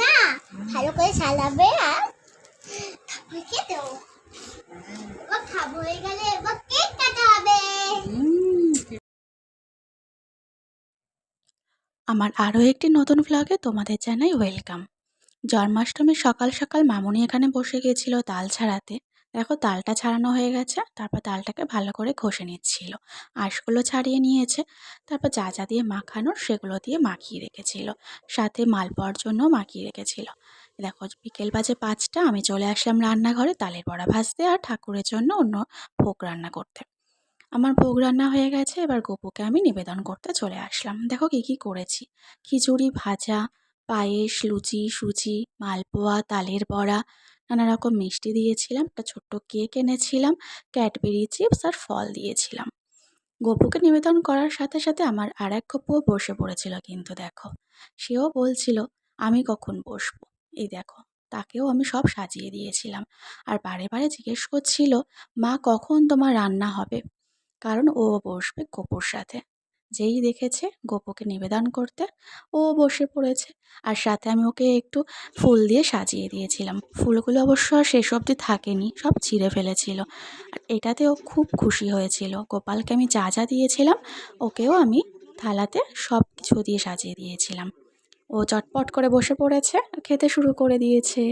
না, ভালো করে সালাবে আর তারপরে এবার খাব, হয়ে গেলে এবার কেক কাটা হবে। আমার আরও একটি নতুন ব্লগে তোমাদের জানাই ওয়েলকাম জন্মাষ্টমীর সকাল সকাল মামুনি এখানে বসে গিয়েছিল তাল ছাড়াতে। দেখো তালটা ছাড়ানো হয়ে গেছে। তারপর তালটাকে ভালো করে ঘষে নিচ্ছিল। আঁশগুলো ছাড়িয়ে নিয়েছে। তারপর যা যা দিয়ে মাখানোর সেগুলো দিয়ে মাখিয়ে রেখেছিল। সাথে মালপোয়ার জন্য মাখিয়ে রেখেছিল। দেখো বিকেল বাজে পাঁচটা, আমি চলে আসলাম রান্নাঘরে তালের বড়া ভাজতে আর ঠাকুরের জন্য অন্য ভোগ রান্না করতে। আমার ভোগ রান্না হয়ে গেছে, এবার গোপুকে আমি নিবেদন করতে চলে আসলাম। দেখো কী কী করেছি। খিচুড়ি ভাজা, পায়েস, লুচি, সুজি, মালপোয়া, তালের বড়া নানা রকম মিষ্টি দিয়েছিলাম, একটা ছোট্ট কেক এনেছিলাম, ক্যাডবেরি চিপস আর ফল দিয়েছিলাম। গপুকে নিবেদন করার সাথে সাথে আমার আর এক গপুও বসে পড়েছিল কিন্তু দেখো, সেও বলছিল, আমি কখন বসবো? এই দেখো, তাকেও আমি সব সাজিয়ে দিয়েছিলাম। আর বারে বারে জিজ্ঞেস করছিল, মা, কখন তোমার রান্না হবে? কারণ ও বসবে গোপুর সাথে। যেই দেখেছে গোপুকে নিবেদন করতে, ও বসে পড়েছে। আর সাথে আমি ওকে একটু ফুল দিয়ে সাজিয়ে দিয়েছিলাম। ফুলগুলো অবশ্য আর শেষ অবধি থাকেনি, সব ছিঁড়ে ফেলেছিল। আর এটাতে ও খুব খুশি হয়েছিল। গোপালকে আমি যা যা দিয়েছিলাম, ওকেও আমি থালাতে সব কিছু দিয়ে সাজিয়ে দিয়েছিলাম। ও চটপট করে বসে পড়েছে, খেতে শুরু করে দিয়েছে।